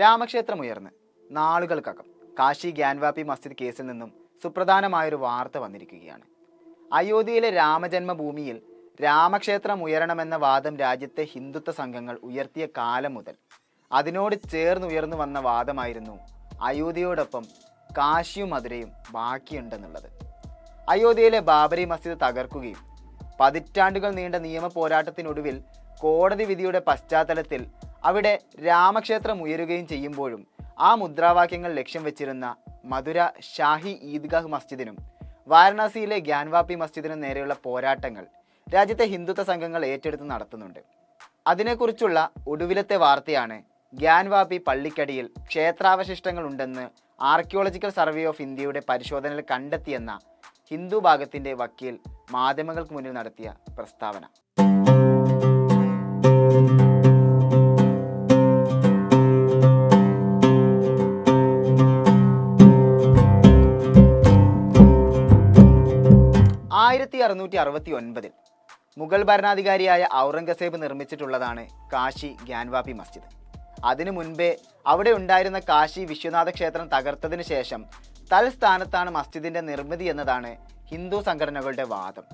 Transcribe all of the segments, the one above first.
രാമക്ഷേത്രമുയർന്ന് നാളുകൾക്കകം കാശി ഗ്യാൻവാപ്പി മസ്ജിദ് കേസിൽ നിന്നും സുപ്രധാനമായൊരു വാർത്ത വന്നിരിക്കുകയാണ്. അയോധ്യയിലെ രാമജന്മഭൂമിയിൽ രാമക്ഷേത്രം ഉയരണമെന്ന വാദം രാജ്യത്തെ ഹിന്ദുത്വ സംഘങ്ങൾ ഉയർത്തിയ കാലം മുതൽ. അതിനോട് ചേർന്നുയർന്നു വന്ന വാദമായിരുന്നു അയോധ്യയോടൊപ്പം കാശിയും മധുരയും ബാക്കിയുണ്ടെന്നുള്ളത്. അയോധ്യയിലെ ബാബരി മസ്ജിദ് തകർക്കുകയും പതിറ്റാണ്ടുകൾ നീണ്ട നിയമ പോരാട്ടത്തിനൊടുവിൽ കോടതി വിധിയുടെ പശ്ചാത്തലത്തിൽ അവിടെ രാമക്ഷേത്രം ഉയരുകയും ചെയ്യുമ്പോഴും ആ മുദ്രാവാക്യങ്ങൾ ലക്ഷ്യം വെച്ചിരുന്ന മധുര ഷാഹി ഈദ്ഗാഹ് മസ്ജിദിനും വാരണാസിയിലെ ഗ്യാൻവാപ്പി മസ്ജിദിനും നേരെയുള്ള പോരാട്ടങ്ങൾ രാജ്യത്തെ ഹിന്ദുത്വ സംഘങ്ങൾ ഏറ്റെടുത്ത് നടത്തുന്നുണ്ട്. അതിനെക്കുറിച്ചുള്ള ഒടുവിലത്തെ വാർത്തയാണ് ഗ്യാൻവാപ്പി പള്ളിക്കടിയിൽ ക്ഷേത്രാവശിഷ്ടങ്ങൾ ഉണ്ടെന്ന് ആർക്കിയോളജിക്കൽ സർവേ ഓഫ് ഇന്ത്യയുടെ പരിശോധനയിൽ കണ്ടെത്തിയെന്ന ഹിന്ദു ഭാഗത്തിന്റെ വക്കീൽ മാധ്യമങ്ങൾക്ക് മുന്നിൽ നടത്തിയ പ്രസ്താവന. ആയിരത്തി അറുന്നൂറ്റി അറുപത്തി ഒൻപതിൽ മുഗൾ ഭരണാധികാരിയായ ഔറംഗസേബ് നിർമ്മിച്ചിട്ടുള്ളതാണ് കാശി ഗ്യാൻവാപി മസ്ജിദ്. അതിനു മുൻപേ അവിടെ ഉണ്ടായിരുന്ന കാശി വിശ്വനാഥ ക്ഷേത്രം തകർത്തതിനു ശേഷം തൽസ്ഥാനത്താണ് മസ്ജിദിന്റെ നിർമ്മിതി എന്നതാണ് ഹിന്ദു സംഘടനകളുടെ വാദം.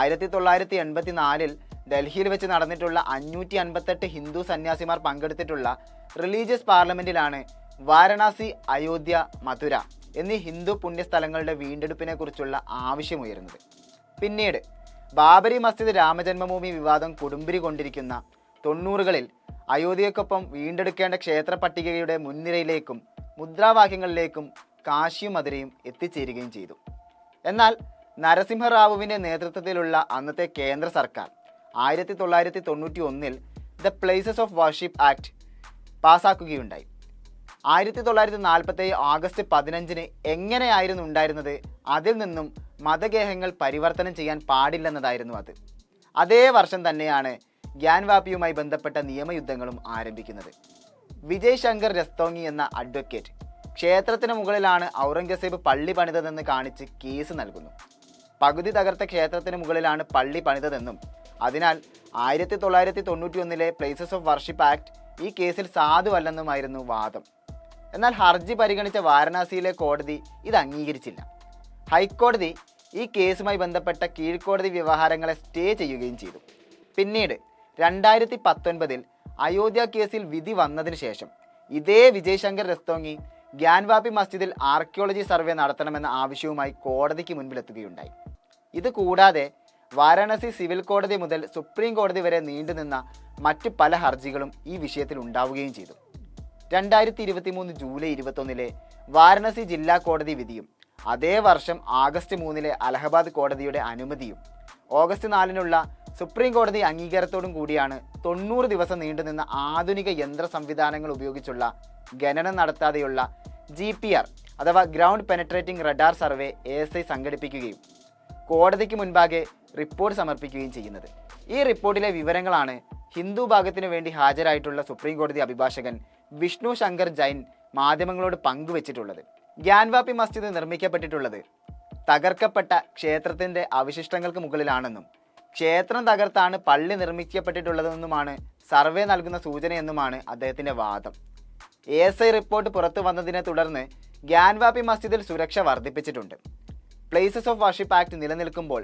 ആയിരത്തി തൊള്ളായിരത്തി എൺപത്തി നാലിൽ ഡൽഹിയിൽ വെച്ച് നടന്നിട്ടുള്ള അഞ്ഞൂറ്റി അൻപത്തെട്ട് ഹിന്ദു സന്യാസിമാർ പങ്കെടുത്തിട്ടുള്ള റിലീജിയസ് പാർലമെന്റിലാണ് വാരണാസി അയോധ്യ മധുര എന്നീ ഹിന്ദു പുണ്യസ്ഥലങ്ങളുടെ വീണ്ടെടുപ്പിനെ കുറിച്ചുള്ള ആവശ്യമുയരുന്നത്. പിന്നീട് ബാബരി മസ്ജിദ് രാമജന്മഭൂമി വിവാദം കൊടുമ്പിരി കൊണ്ടിരിക്കുന്ന തൊണ്ണൂറുകളിൽ അയോധ്യക്കൊപ്പം വീണ്ടെടുക്കേണ്ട ക്ഷേത്ര പട്ടികയുടെ മുൻനിരയിലേക്കും മുദ്രാവാക്യങ്ങളിലേക്കും കാശിയും മധുരയും എത്തിച്ചേരുകയും ചെയ്തു. എന്നാൽ നരസിംഹറാവുവിന്റെ നേതൃത്വത്തിലുള്ള അന്നത്തെ കേന്ദ്ര സർക്കാർ ആയിരത്തി തൊള്ളായിരത്തി തൊണ്ണൂറ്റി ഒന്നിൽ the places of worship act പാസാക്കുകയുണ്ടായി. ആയിരത്തി തൊള്ളായിരത്തി നാൽപ്പത്തേഴ് ആഗസ്റ്റ് പതിനഞ്ചിന് എങ്ങനെയായിരുന്നു ഉണ്ടായിരുന്നത്? അതിൽ നിന്നും മതഗേഹങ്ങൾ പരിവർത്തനം ചെയ്യാൻ പാടില്ലെന്നതായിരുന്നു അത്. അതേ വർഷം തന്നെയാണ് ഗ്യാൻവാപ്പിയുമായി ബന്ധപ്പെട്ട നിയമയുദ്ധങ്ങളും ആരംഭിക്കുന്നത്. വിജയ് ശങ്കർ രസ്തോങ്ങി എന്ന അഡ്വക്കേറ്റ് ക്ഷേത്രത്തിന് മുകളിലാണ് ഔറംഗസേബ് പള്ളി പണിതതെന്ന് കാണിച്ച് കേസ് നൽകുന്നു. പകുതി തകർത്ത ക്ഷേത്രത്തിന് മുകളിലാണ് പള്ളി പണിതതെന്നും അതിനാൽ ആയിരത്തി തൊള്ളായിരത്തി തൊണ്ണൂറ്റി ഒന്നിലെ പ്ലേസസ് ഓഫ് വർഷിപ്പ് ആക്ട് ഈ കേസിൽ സാധുവല്ലെന്നുമായിരുന്നു വാദം. എന്നാൽ ഹർജി പരിഗണിച്ച വാരണാസിയിലെ കോടതി ഇത് അംഗീകരിച്ചില്ല. ഹൈക്കോടതി ഈ കേസുമായി ബന്ധപ്പെട്ട കീഴ്ക്കോടതി വ്യവഹാരങ്ങളെ സ്റ്റേ ചെയ്യുകയും ചെയ്തു. പിന്നീട് രണ്ടായിരത്തി പത്തൊൻപതിൽ അയോധ്യ കേസിൽ വിധി വന്നതിന് ശേഷം ഇതേ വിജയ് ശങ്കർ രസ്തോങ്ങി ഗ്യാൻവാപ്പി മസ്ജിദിൽ ആർക്കിയോളജി സർവേ നടത്തണമെന്ന ആവശ്യവുമായി കോടതിക്ക് മുൻപിലെത്തുകയുണ്ടായി. ഇത് കൂടാതെ വാരാണസി സിവിൽ കോടതി മുതൽ സുപ്രീം കോടതി വരെ നീണ്ടുനിന്ന മറ്റു പല ഹർജികളും ഈ വിഷയത്തിൽ ഉണ്ടാവുകയും ചെയ്തു. രണ്ടായിരത്തി ഇരുപത്തി മൂന്ന് ജൂലൈ ഇരുപത്തൊന്നിലെ വാരാണസി ജില്ലാ കോടതി വിധിയും അതേ വർഷം ആഗസ്റ്റ് മൂന്നിലെ അലഹബാദ് കോടതിയുടെ അനുമതിയും ഓഗസ്റ്റ് നാലിനുള്ള സുപ്രീം കോടതി അംഗീകാരത്തോടും കൂടിയാണ് തൊണ്ണൂറ് ദിവസം നീണ്ടുനിന്ന ആധുനിക യന്ത്ര സംവിധാനങ്ങൾ ഉപയോഗിച്ചുള്ള ഖനനം നടത്താതെയുള്ള ജി പി ആർ അഥവാ ground penetrating radar survey A S I സംഘടിപ്പിക്കുകയും കോടതിക്ക് മുൻപാകെ റിപ്പോർട്ട് സമർപ്പിക്കുകയും ചെയ്യുന്നത്. ഈ റിപ്പോർട്ടിലെ വിവരങ്ങളാണ് ഹിന്ദു ഭാഗത്തിനു വേണ്ടി ഹാജരായിട്ടുള്ള സുപ്രീം കോടതി അഭിഭാഷകൻ വിഷ്ണു ശങ്കർ ജൈൻ മാധ്യമങ്ങളോട് പങ്കുവച്ചിട്ടുള്ളത്. ഗ്യാൻവാപ്പി മസ്ജിദ് നിർമ്മിക്കപ്പെട്ടിട്ടുള്ളത് തകർക്കപ്പെട്ട ക്ഷേത്രത്തിന്റെ അവശിഷ്ടങ്ങൾക്ക് മുകളിലാണെന്നും ക്ഷേത്രം തകർത്താണ് പള്ളി നിർമ്മിക്കപ്പെട്ടിട്ടുള്ളതെന്നുമാണ് സർവേ നൽകുന്ന സൂചനയെന്നുമാണ് അദ്ദേഹത്തിന്റെ വാദം. എ എസ് ഐ റിപ്പോർട്ട് പുറത്തു വന്നതിനെ തുടർന്ന് ഗ്യാൻവാപ്പി മസ്ജിദിൽ സുരക്ഷ വർദ്ധിപ്പിച്ചിട്ടുണ്ട്. പ്ലേസസ് ഓഫ് വർഷിപ്പ് ആക്ട് നിലനിൽക്കുമ്പോൾ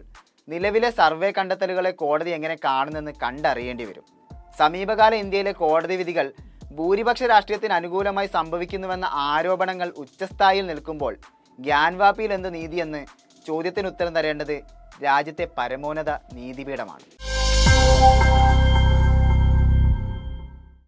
നിലവിലെ സർവേ കണ്ടെത്തലുകളെ കോടതി എങ്ങനെ കാണുന്നെന്ന് കണ്ടറിയേണ്ടി വരും. സമീപകാല ഇന്ത്യയിലെ കോടതി വിധികൾ ഭൂരിപക്ഷ രാഷ്ട്രീയത്തിന് അനുകൂലമായി സംഭവിക്കുന്നുവെന്ന ആരോപണങ്ങൾ ഉച്ചസ്ഥായിൽ നിൽക്കുമ്പോൾ ഗ്യാൻവാപ്പിയിൽ എന്ത് നീതിയെന്ന് ചോദ്യത്തിന് ഉത്തരം തരേണ്ടത് രാജ്യത്തെ പരമോന്നത നീതിപീഠമാണ്.